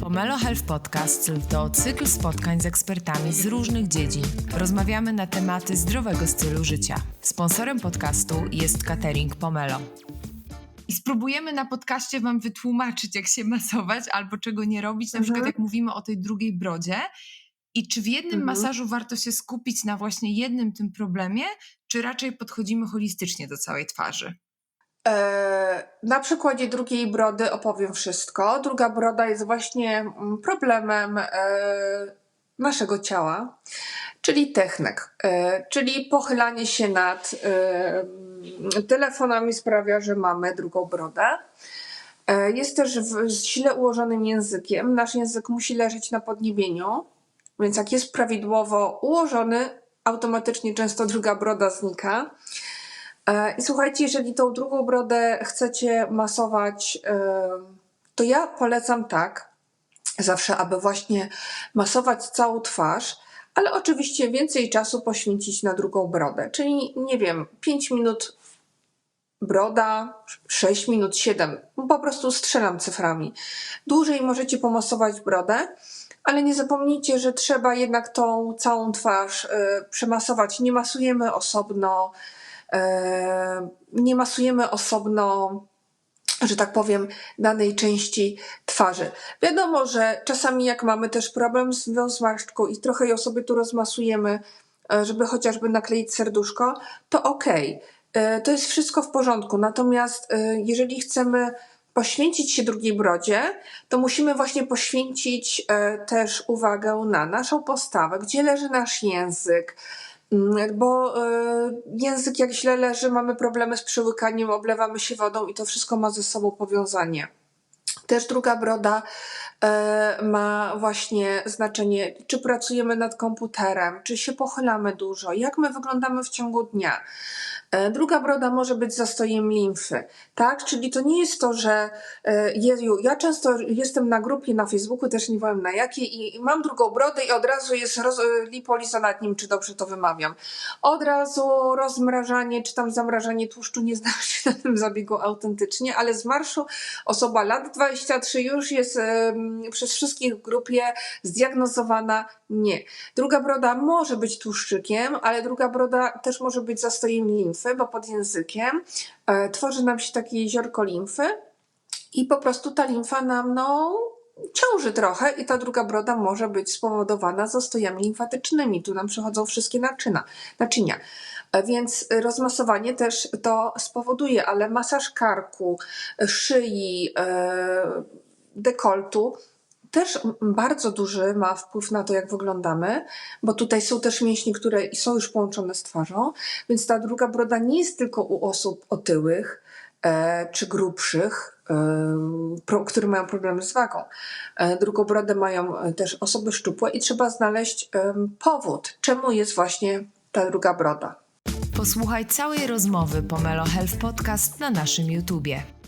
Pomelo Health Podcast to cykl spotkań z ekspertami z różnych dziedzin. Rozmawiamy na tematy zdrowego stylu życia. Sponsorem podcastu jest catering Pomelo. I spróbujemy na podcaście Wam wytłumaczyć, jak się masować albo czego nie robić, na Mhm. przykład jak mówimy o tej drugiej brodzie. I czy w jednym Mhm. masażu warto się skupić na właśnie jednym tym problemie, czy raczej podchodzimy holistycznie do całej twarzy? E, Na przykładzie drugiej brody opowiem wszystko. Druga broda jest właśnie mm, problemem e, naszego ciała, czyli technek, e, czyli pochylanie się nad e, telefonami sprawia, że mamy drugą brodę. Jest też z źle ułożonym językiem. Nasz język musi leżeć na podniebieniu, więc jak jest prawidłowo ułożony, automatycznie często druga broda znika. E, I słuchajcie, jeżeli tą drugą brodę chcecie masować, e, to ja polecam tak, zawsze, aby właśnie masować całą twarz, ale oczywiście więcej czasu poświęcić na drugą brodę. Czyli nie wiem, 5 minut broda, 6 minut, 7. Po prostu strzelam cyframi. Dłużej możecie pomasować brodę, ale nie zapomnijcie, że trzeba jednak tą całą twarz e, przemasować. Nie masujemy osobno, nie masujemy osobno, że tak powiem, danej części twarzy. Wiadomo, że czasami jak mamy też problem z tą zmarszczką i trochę ją sobie tu rozmasujemy, e, żeby chociażby nakleić serduszko, to okej. E, To jest wszystko w porządku. Natomiast e, jeżeli chcemy poświęcić się drugiej brodzie, to musimy właśnie poświęcić e, też uwagę na naszą postawę, gdzie leży nasz język, bo e, język jak źle leży, mamy problemy z przełykaniem, oblewamy się wodą i to wszystko ma ze sobą powiązanie. Też druga broda ma właśnie znaczenie, czy pracujemy nad komputerem, czy się pochylamy dużo, jak my wyglądamy w ciągu dnia. E, Druga broda może być zastojem limfy, tak? Czyli to nie jest to, że e, ja często jestem na grupie na Facebooku, też nie wiem na jakiej, i mam drugą brodę i od razu jest roz, e, lipoliza nad nim, czy dobrze to wymawiam. Od razu rozmrażanie, czy tam zamrażanie tłuszczu, nie znam się na tym zabiegu autentycznie, ale z marszu osoba lat 23 już jest przez wszystkich w grupie zdiagnozowana nie. Druga broda może być tłuszczykiem, ale druga broda też może być zastojem limfy, bo pod językiem e, tworzy nam się takie jeziorko limfy i po prostu ta limfa nam no, ciąży trochę i ta druga broda może być spowodowana zastojami limfatycznymi. Tu nam przychodzą wszystkie naczyna, naczynia. E, Więc rozmasowanie też to spowoduje, ale masaż karku, szyi, e, dekoltu też bardzo duży ma wpływ na to, jak wyglądamy, bo tutaj są też mięśnie, które są już połączone z twarzą, więc ta druga broda nie jest tylko u osób otyłych e, czy grubszych, e, pro, które mają problemy z wagą. E, drugą brodę mają e, też osoby szczupłe i trzeba znaleźć em, powód, czemu jest właśnie ta druga broda. Posłuchaj całej rozmowy Pomelo Health Podcast na naszym YouTubie.